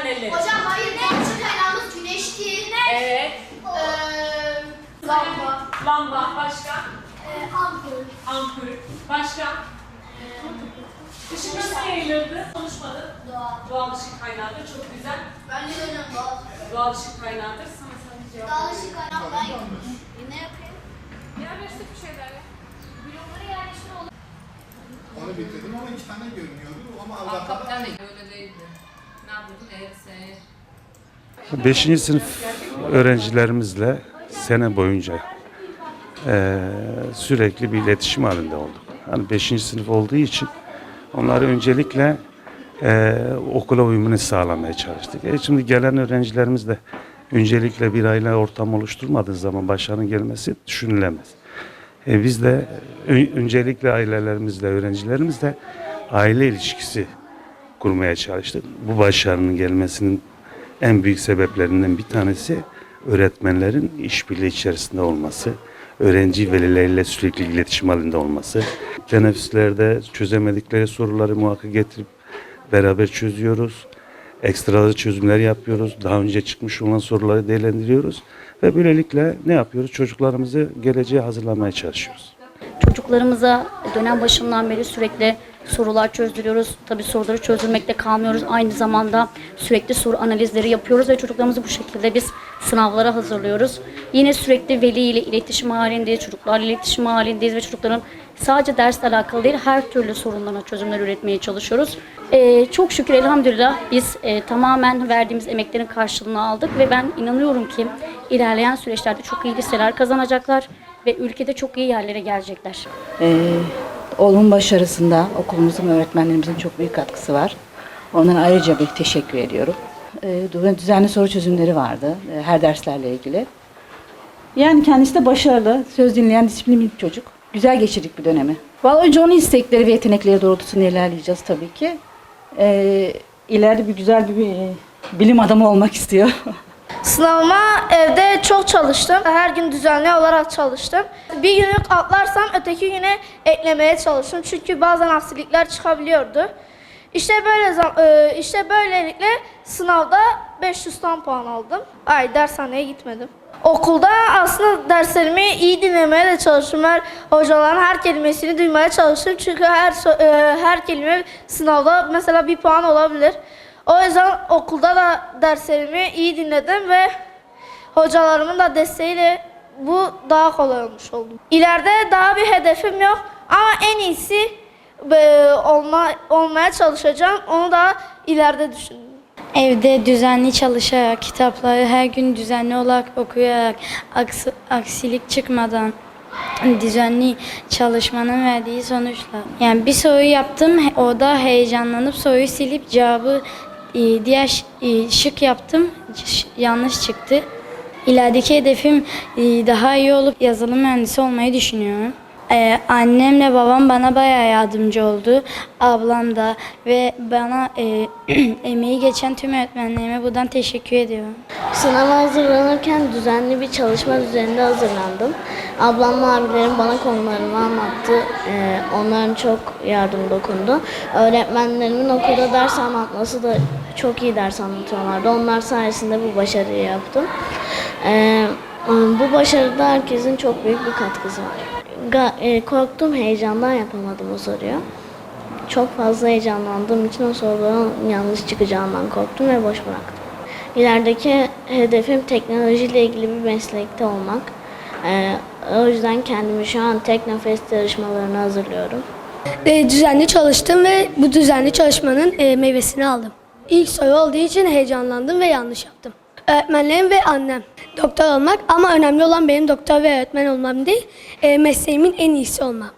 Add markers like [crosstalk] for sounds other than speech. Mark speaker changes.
Speaker 1: panelleri. Hocam hayır ne? Açık kaynağımız güneşti. Ne? Evet. Ee, lamba. Lamba. Başka?
Speaker 2: Ee, ampul.
Speaker 1: Ampul. Başka? Ee, Işık nasıl yayılırdı? Konuşmadı.
Speaker 2: Doğal.
Speaker 1: Doğal ışık kaynağıdır. Çok güzel.
Speaker 2: Bence de önemli. Doğal.
Speaker 1: Doğal ışık kaynağıdır. Sana sana cevap
Speaker 2: Doğal ışık kaynağı ben e, Ne yapayım?
Speaker 1: Ya versek bir şeyler ya.
Speaker 2: Blokları yerleşme olur.
Speaker 3: Onu bitirdim ama iki tane görünüyordu ama Allah'tan...
Speaker 4: Arka plan da öyle değildi.
Speaker 5: 5. sınıf öğrencilerimizle sene boyunca eee, sürekli bir iletişim halinde olduk. Hani 5. sınıf olduğu için onları öncelikle eee, okula uyumunu sağlamaya çalıştık. E şimdi gelen öğrencilerimiz de öncelikle bir aile ortam oluşturmadığı zaman başarının gelmesi düşünülemez. E biz de öncelikle ailelerimizle, öğrencilerimizle aile ilişkisi kurmaya çalıştık. Bu başarının gelmesinin en büyük sebeplerinden bir tanesi öğretmenlerin işbirliği içerisinde olması, öğrenci velileriyle sürekli iletişim halinde olması. Teneffüslerde çözemedikleri soruları muhakkak getirip beraber çözüyoruz. Ekstra çözümler yapıyoruz. Daha önce çıkmış olan soruları değerlendiriyoruz. Ve böylelikle ne yapıyoruz? Çocuklarımızı geleceğe hazırlamaya çalışıyoruz.
Speaker 6: Çocuklarımıza dönem başından beri sürekli sorular çözdürüyoruz. Tabii soruları çözdürmekle kalmıyoruz. Aynı zamanda sürekli soru analizleri yapıyoruz ve çocuklarımızı bu şekilde biz sınavlara hazırlıyoruz. Yine sürekli veli ile iletişim halindeyiz, çocuklarla iletişim halindeyiz ve çocukların sadece dersle alakalı değil her türlü sorunlarına çözümler üretmeye çalışıyoruz. Ee, çok şükür elhamdülillah biz e, tamamen verdiğimiz emeklerin karşılığını aldık ve ben inanıyorum ki ilerleyen süreçlerde çok iyi liseler kazanacaklar ve ülkede çok iyi yerlere gelecekler.
Speaker 7: Ee, oğlumun başarısında okulumuzun öğretmenlerimizin çok büyük katkısı var. Onlara ayrıca bir teşekkür ediyorum. Ee, düzenli soru çözümleri vardı e, her derslerle ilgili. Yani kendisi de başarılı, söz dinleyen, disiplinli bir çocuk. Güzel geçirdik bir dönemi. Vallahi önce onun istekleri ve yetenekleri doğrultusunda ilerleyeceğiz tabii ki. Ee, ileride bir güzel bir, bir bilim adamı olmak istiyor. [laughs]
Speaker 8: Sınavıma evde çok çalıştım. Her gün düzenli olarak çalıştım. Bir günlük atlarsam öteki güne eklemeye çalıştım. Çünkü bazen aksilikler çıkabiliyordu. İşte böyle e, işte böylelikle sınavda 500 tam puan aldım. Ay dershaneye gitmedim. Okulda aslında derslerimi iyi dinlemeye de çalıştım. Her hocaların her kelimesini duymaya çalıştım. Çünkü her e, her kelime sınavda mesela bir puan olabilir. O yüzden okulda da derslerimi iyi dinledim ve hocalarımın da desteğiyle bu daha kolay olmuş oldu. İleride daha bir hedefim yok ama en iyisi e, olma, olmaya çalışacağım. Onu da ileride düşünüyorum.
Speaker 9: Evde düzenli çalışarak, kitapları her gün düzenli olarak okuyarak, aks- aksilik çıkmadan düzenli çalışmanın verdiği sonuçlar. Yani bir soru yaptım, orada heyecanlanıp soruyu silip cevabı e, diğer e, şık yaptım, yanlış çıktı. İlerideki hedefim e, daha iyi olup yazılım mühendisi olmayı düşünüyorum. Ee, annemle babam bana bayağı yardımcı oldu. Ablam da ve bana e, [clears throat] emeği geçen tüm öğretmenlerime buradan teşekkür ediyorum.
Speaker 10: Sınava hazırlanırken düzenli bir çalışma düzeninde hazırlandım. Ablamla abilerim bana konularını anlattı. Ee, onların çok yardım dokundu. Öğretmenlerimin okulda ders anlatması da çok iyi ders anlatıyorlardı. Onlar sayesinde bu başarıyı yaptım. Ee, bu başarıda herkesin çok büyük bir katkısı var. E, korktum, heyecandan yapamadım o soruyu. Çok fazla heyecanlandığım için o soruların yanlış çıkacağından korktum ve boş bıraktım. İlerideki hedefim teknolojiyle ilgili bir meslekte olmak. Ee, o yüzden kendimi şu an Teknofest yarışmalarına hazırlıyorum.
Speaker 9: E, düzenli çalıştım ve bu düzenli çalışmanın e, meyvesini aldım. İlk soru olduğu için heyecanlandım ve yanlış yaptım. Öğretmenlerim ve annem. Doktor olmak ama önemli olan benim doktor ve öğretmen olmam değil, e, mesleğimin en iyisi olmam.